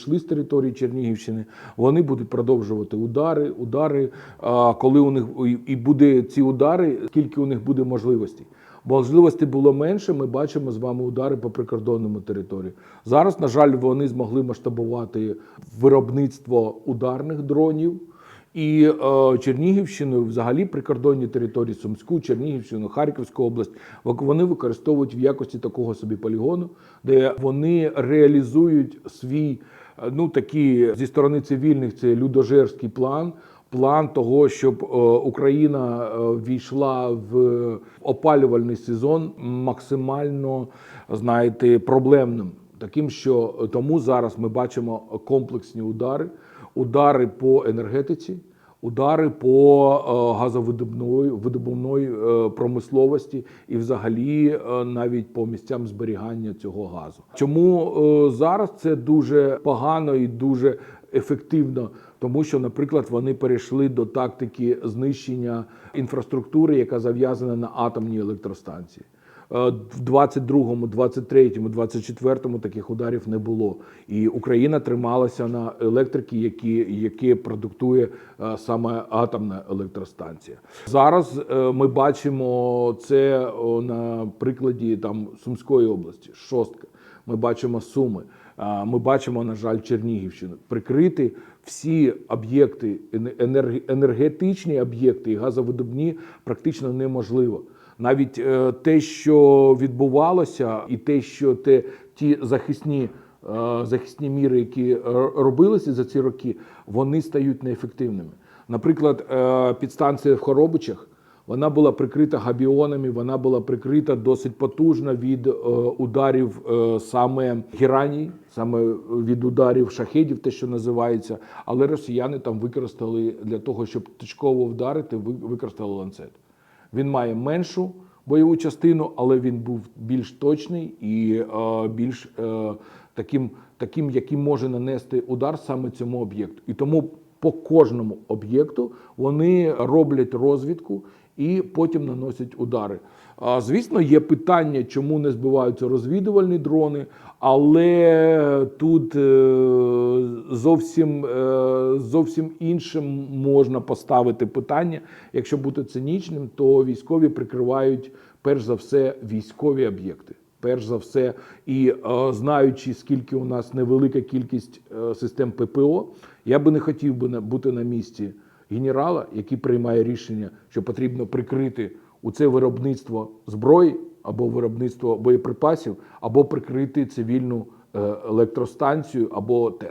йшли з території Чернігівщини, вони будуть продовжувати удари, удари, коли у них і- буде ці удари, скільки у них буде можливостей. Можливостей було менше. Ми бачимо з вами удари по прикордонному території. Зараз, на жаль, вони змогли масштабувати виробництво ударних дронів. І е, Чернігівщину, взагалі прикордонні території Сумську, Чернігівщину, Харківську область, вони використовують в якості такого собі полігону, де вони реалізують свій ну такі зі сторони цивільних це людожерський план. План того, щоб е, Україна е, війшла в опалювальний сезон максимально, знаєте, проблемним. Таким, що е, тому зараз ми бачимо комплексні удари, удари по енергетиці, удари по е, газовидобувної видобувної е, промисловості і, взагалі, е, навіть по місцям зберігання цього газу. Чому зараз це дуже погано і дуже ефективно? Тому що, наприклад, вони перейшли до тактики знищення інфраструктури, яка зав'язана на атомній електростанції. В 22-му, 23-му, 24-му таких ударів не було. І Україна трималася на електрики, які, які продуктує е, саме атомна електростанція. Зараз е, ми бачимо це на прикладі там Сумської області, шостка. Ми бачимо Суми. Ми бачимо, на жаль, Чернігівщину. Прикрити всі об'єкти, енергетичні об'єкти і газовидобні практично неможливо. Навіть е, те, що відбувалося, і те, що те, ті захисні, е, захисні міри, які робилися за ці роки, вони стають неефективними. Наприклад, е, підстанція в Хоробичах. Вона була прикрита габіонами, вона була прикрита досить потужно від е, ударів е, саме гераній, саме від ударів шахедів, те, що називається. Але росіяни там використали для того, щоб точково вдарити, використали ланцет. Він має меншу бойову частину, але він був більш точний і е, більш е, таким, таким, яким може нанести удар саме цьому об'єкту. І тому по кожному об'єкту вони роблять розвідку і потім наносять удари. Звісно, є питання, чому не збиваються розвідувальні дрони, але тут е, зовсім, е, зовсім іншим можна поставити питання. Якщо бути цинічним, то військові прикривають перш за все військові об'єкти. Перш за все, і е, знаючи, скільки у нас невелика кількість е, систем ППО, я би не хотів би бути на місці генерала, який приймає рішення, що потрібно прикрити у це виробництво зброї або виробництво боєприпасів, або прикрити цивільну е, електростанцію або ТЕЦ.